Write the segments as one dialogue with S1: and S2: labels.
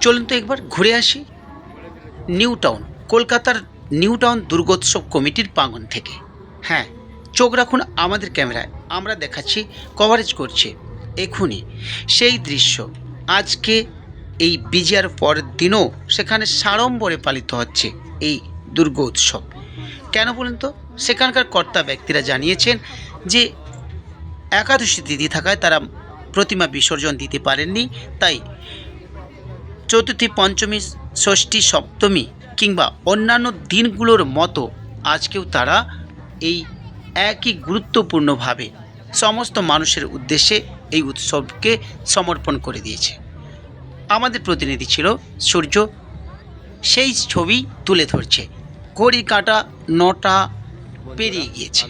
S1: চলুন তো একবার ঘুরে আসি। নিউ টাউন, কলকাতার নিউ টাউন দুর্গোৎসব কমিটির প্রাঙ্গণ থেকে। হ্যাঁ চোখ রাখুন আমাদের ক্যামেরায়। আমরা দেখাচ্ছি কভারেজ করছি। এখনই সেই দৃশ্য। আজকে এই বিজয়ার পরের দিনও সেখানে সাড়ম্বরে পালিত হচ্ছে এই দুর্গা উৎসব কেন বলুন তো? সেখানকার কর্তা ব্যক্তিরা জানিয়েছেন যে একাদশী তিথি থাকায় তারা প্রতিমা বিসর্জন দিতে পারেননি, তাই চতুর্থী পঞ্চমী, ষষ্ঠী, সপ্তমী কিংবা অন্যান্য দিনগুলোর মতো আজকেও তারা এই একই গুরুত্বপূর্ণভাবে সমস্ত মানুষের উদ্দেশ্যে এই উৎসবকে সমর্পণ করে দিয়েছে। আমাদের প্রতিনিধি ছিল সূর্য। সেই ছবি তুলে ধরছে। ঘড়ি কাটা, নটা পেরিয়ে গিয়েছে।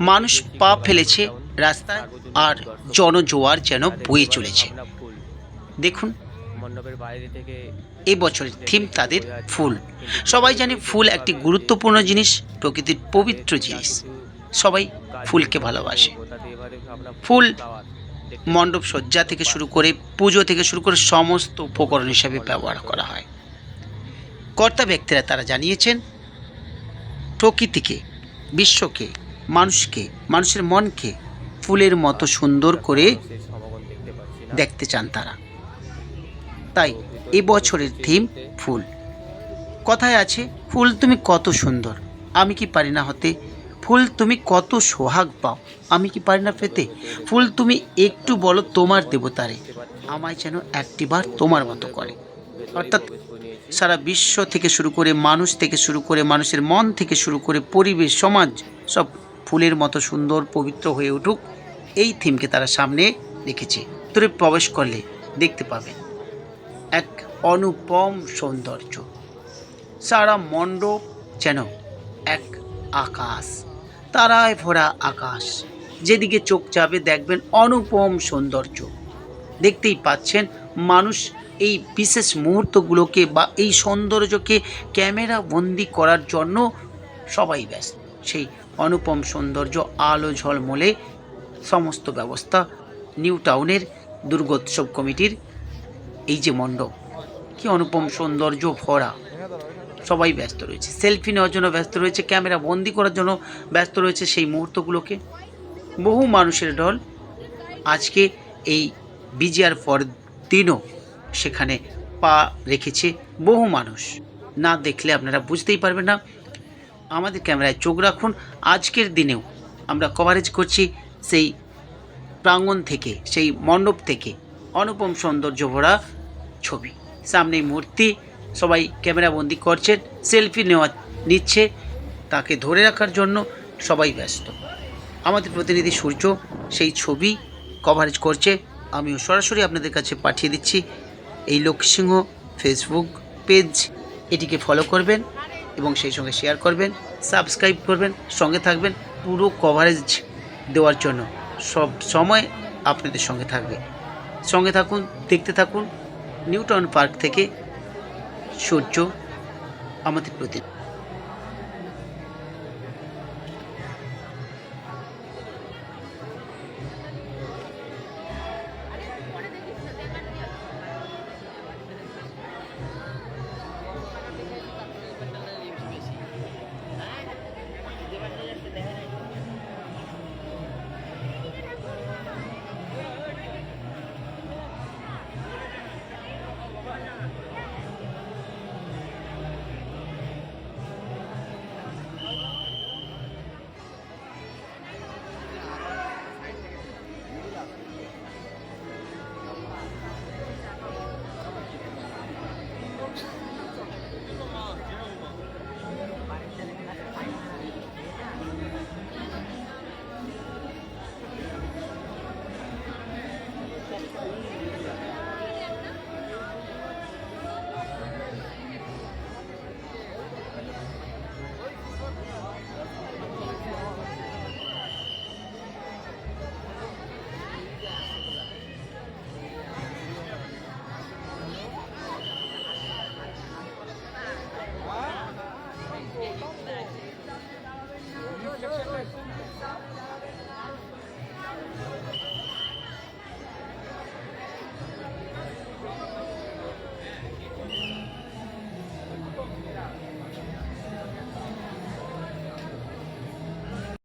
S1: মানুষ পা ফেলেছে রাস্তায় আর জনজোয়ার যেন বয়ে চলেছে। দেখুন
S2: মণ্ডপের বাইরে থেকে
S1: এই বছরের থিম তাদের ফুল। সবাই জানে ফুল একটি গুরুত্বপূর্ণ জিনিস প্রকৃতির পবিত্র জিনিস। সবাই ফুলকে ভালোবাসে। ফুল মণ্ডপ সজ্জা থেকে শুরু করে পুজো থেকে শুরু করে সমস্ত উপকরণ হিসাবে ব্যবহার করা হয়। কর্তা ব্যক্তিরা তারা জানিয়েছেন প্রকৃতিকে বিশ্বকে মানুষকে মানুষের মনকে ফুলের মতো সুন্দর করে দেখতে চান তারা। তাই এবছরের থিম ফুল। কথায় আছে, ফুল তুমি কত সুন্দর। আমি কি পারি না হতে? ফুল তুমি কত সোহাগ পাও। আমি কি পারি না পেতে? ফুল তুমি একটু বলো তোমার দেবতারে। আমায় যেন একটিবার তোমার মতো করে। অর্থাৎ সারা বিশ্ব থেকে শুরু করে মানুষ থেকে শুরু করে মানুষের মন থেকে শুরু করে পরিবেশ, সমাজ, সব ফুলের মতো সুন্দর, পবিত্র হয়ে উঠুক। এই থিমকে তারা সামনে রেখেছে। তোরে প্রবেশ করলে দেখতে পাবে। এক অনুপম সৌন্দর্য। সারা মণ্ডপ যেন এক আকাশ। তারায় ভরা আকাশ। যেদিকে চোখ যাবে দেখবেন অনুপম সৌন্দর্য। দেখতেই পাচ্ছেন মানুষ এই বিশেষ মুহূর্তগুলোকে বা এই সৌন্দর্যকে ক্যামেরা বন্দি করার জন্য সবাই ব্যস্ত। সেই অনুপম সৌন্দর্য আলো ঝলমলে সমস্ত ব্যবস্থা নিউ টাউনের দুর্গোৎসব কমিটির এই যে মণ্ডপ, কি অনুপম সৌন্দর্য ভরা। সবাই ব্যস্ত রয়েছে। সেলফি নেওয়ার জন্য ব্যস্ত রয়েছে, ক্যামেরা বন্দি করার জন্য ব্যস্ত রয়েছে সেই মুহূর্তগুলোকে। বহু মানুষের ঢল আজকে এই বিজয়ার পর দিনও সেখানে পা রেখেছে বহু মানুষ। না দেখলে আপনারা বুঝতেই পারবেন না। আমাদের ক্যামেরায় চোখ রাখুন, আজকের দিনেও আমরা কভারেজ করছি সেই প্রাঙ্গণ থেকে, সেই মণ্ডপ থেকে অনুপম সৌন্দর্য ভরা ছবি। সামনে মূর্তি, সবাই ক্যামেরাবন্দি করছেন, সেলফি নেওয়া নিচ্ছে। তাকে ধরে রাখার জন্য সবাই ব্যস্ত। আমাদের প্রতিনিধি সূর্য সেই ছবি কভারেজ করছে। আমিও সরাসরি আপনাদের কাছে পাঠিয়ে দিচ্ছি। এই লক্ষ্মীসিংহ ফেসবুক পেজ এটিকে ফলো করবেন এবং সেই সঙ্গে শেয়ার করবেন সাবস্ক্রাইব করবেন, সঙ্গে থাকবেন পুরো কভারেজ দেওয়ার জন্য। সব সময় আপনাদের সঙ্গে থাকবে। সঙ্গে থাকুন, দেখতে থাকুন নিউটন পার্ক থেকে সূর্য আমাদের প্রতি